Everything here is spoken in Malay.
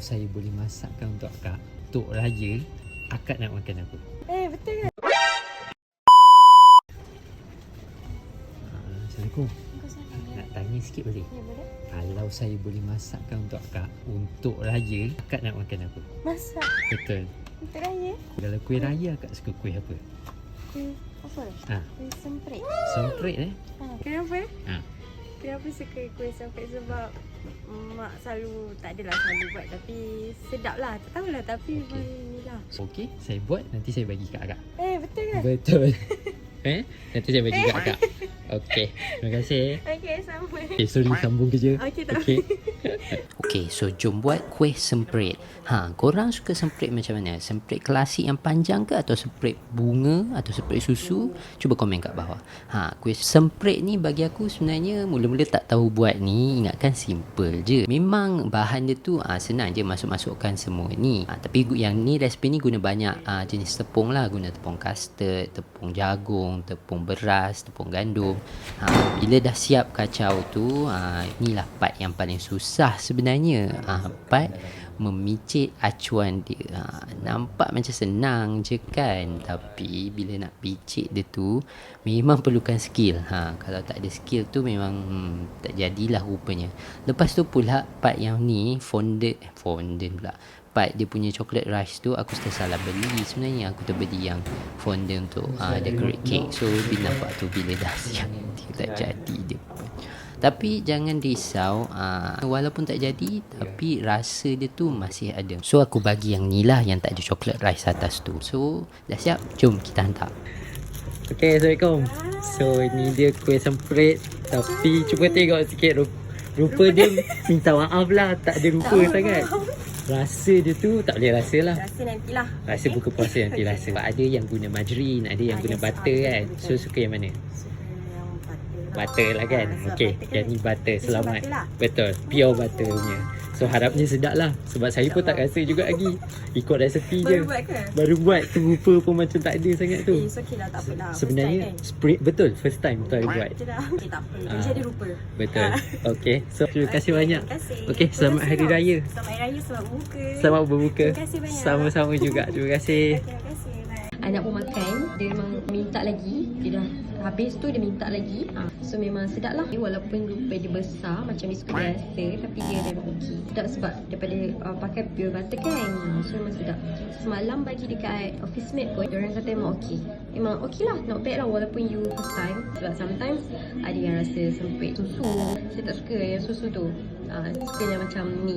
saya boleh masakkan untuk akak Untuk raya Akak nak makan apa? Eh, betul ke? Ah, Assalamualaikum. Nak tanya sikit boleh? Ya, boleh. Kalau saya boleh masakkan untuk akak Untuk raya Akak nak makan apa? Masak. Betul Untuk raya. Kalau kuih raya akak suka kuih apa? Kuih apa? Ha, Kuih semprit. semprit eh? Ha. Kenapa? Ha. Kenapa suka kuih semprit? Sebab mak selalu, tak adalah selalu buat tapi sedap lah. Tak tahulah tapi okay. ni lah. Okey, saya buat nanti saya bagi kat akak Eh, betul ke? Betul Eh? Nanti saya bagi kat akak Okey, terima kasih Okey, sama. Okay, sorry sambung kerja Okey, tak Okey Okey, so jom buat kuih semprit. Ha, korang suka semprit macam mana? Semprit klasik yang panjang ke atau semprit bunga atau semprit susu? Cuba komen kat bawah. Ha, kuih semprit ni bagi aku sebenarnya mula-mula tak tahu buat ni, ingatkan simple je. Memang bahan dia tu ha, senang je masuk-masukkan semua ni. Ha, tapi yang ni resipi ni guna banyak ha, jenis tepung lah, guna tepung custard, tepung jagung, tepung beras, tepung gandum. Ha, bila dah siap kacau tu, ha, inilah part yang paling susah sebenarnya. Ha, part memicit acuan dia. Ha, nampak macam senang je kan. Tapi bila nak picit dia tu, memang perlukan skill. Ha, kalau tak ada skill tu memang hmm, tak jadilah rupanya. Lepas tu pula part yang ni, fondant, fondant pula. Part dia punya chocolate rush tu aku tersalah beli. Sebenarnya aku terbeli yang fondant untuk uh, decorate cake. So bila nampak tu bila dah siap dia tak jadi dia tapi jangan risau uh, Walaupun tak jadi Tapi rasa dia tu masih ada. So aku bagi yang ni lah Yang tak ada chocolate rice atas tu. So dah siap? Jom kita hantar. Okay Assalamualaikum. So ni dia kuih semprit. Tapi cuba tengok sikit rupa, rupa dia. Minta maaf lah Tak ada rupa sangat Rasa dia tu tak boleh rasa lah Rasa nantilah. Rasa buka puasa nanti rasa Ada yang guna margarine Ada yang Ah, guna yes, butter ah, kan. So suka yang mana? Suka butter. Lah kan Ah, sebab Okay butter kan Yang ni butter Selamat butter lah. Betul Pure butter punya So harapnya sedap lah Sebab saya pun tak rasa juga lagi Ikut resepi je Baru buat ke? Baru buat tu rupa pun macam tak ada sangat tu Eh, it's okay lah. Tak apa lah. Sebenarnya time spray, Betul First time try kan? buat Betul lah. Okay, tak apa. Ah. Jadi ada rupa. Betul Ah. Okay So terima kasih banyak Terima kasih. Okay Selamat Hari Terima kasih, Raya Selamat Hari Raya. Selamat berbuka. Selamat berbuka Terima kasih banyak. Sama-sama juga Terima kasih Okay, terima kasih. Bye. Anak pun minta lagi. Dia dah habis tu dia minta lagi. Ha. So memang sedap lah. Walaupun rupa dia besar Macam biskut biasa Tapi dia memang okey Sedap sebab Daripada uh, pakai pure butter kan. So memang sedap. Semalam bagi dekat office mate pun Diorang kata memang okey. Memang okey lah Not bad lah Walaupun you first time. Sebab sometimes Ada yang rasa sempit susu. Saya tak suka yang susu tu. Ha, Suka yang macam ni